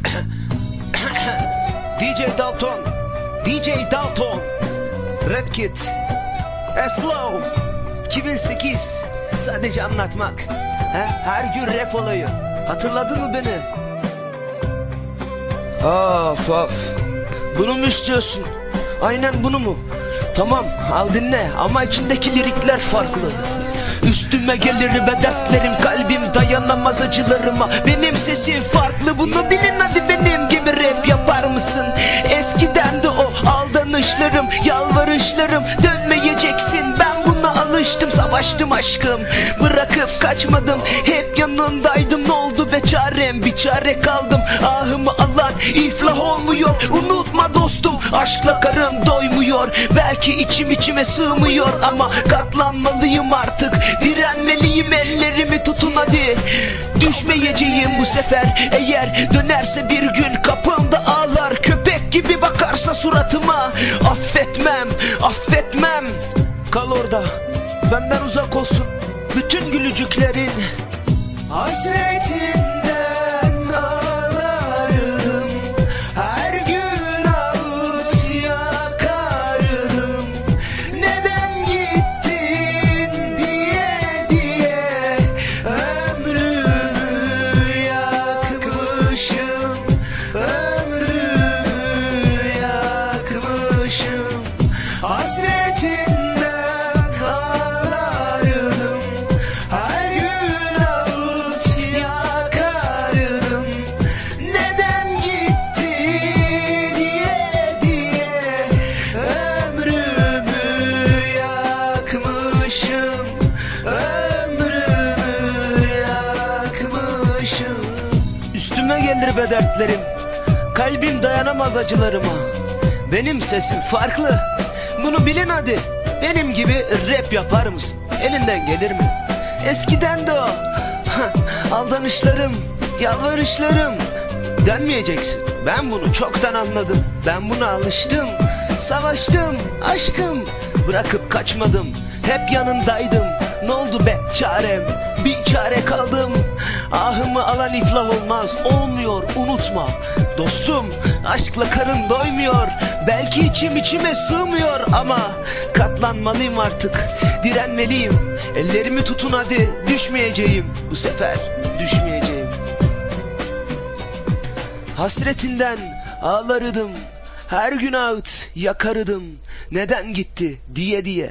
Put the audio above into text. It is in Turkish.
DJ Dalton, DJ Dalton, Red Kit, Eslow, 2008, sadece anlatmak. He? Her gün rap olayı. Hatırladın mı beni? Of of. Bunu mu istiyorsun? Aynen bunu mu? Tamam al dinle ama içindeki lirikler farklı. Üstüme gelir be dertlerim kalbim dayanamaz acılarıma Benim sesim farklı bunu bilin. Hadi benim gibi rap yapar mısın? Eskiden de o aldanışlarım yalvarışlarım dönmeyeceksin. Ben buna alıştım savaştım aşkım. Bırakıp kaçmadım hep yanındaydım. Ne oldu be çarem? Bir çare kaldım. Ahımı alan iflah olmuyor. Unutma dostum aşkla karın doymuyor. Belki içim içime sığmıyor ama katlanmalıyım artık Direnmeliyim ellerimi tutun hadi. Düşmeyeceğim bu sefer. Eğer dönerse bir gün kapımda ağlar. Köpek gibi bakarsa suratıma. Affetmem affetmem. Kal orada benden uzak olsun bütün gülücüklerin. Hasretinden yakmışım Ömrümü yakmışım. Üstüme gelir be dertlerim Kalbim dayanamaz acılarıma. Benim sesim farklı Bunu bilin hadi. Benim gibi rap yapar mısın? Elinden gelir mi? Eskiden de o. Aldanışlarım Yalvarışlarım. Dönmeyeceksin Ben bunu çoktan anladım. Ben buna alıştım. Savaştım aşkım. Bırakıp kaçmadım Hep yanındaydım. Ne oldu be çarem? Bir çare kaldım. Ahımı alan iflah olmaz. Olmuyor unutma. Dostum aşkla karın doymuyor. Belki içim içime sığmıyor ama Katlanmalıyım artık. Direnmeliyim. Ellerimi tutun hadi Düşmeyeceğim. Bu sefer Düşmeyeceğim. Hasretinden ağlarıdım Her gün ağıt yakarıdım Neden gitti diye diye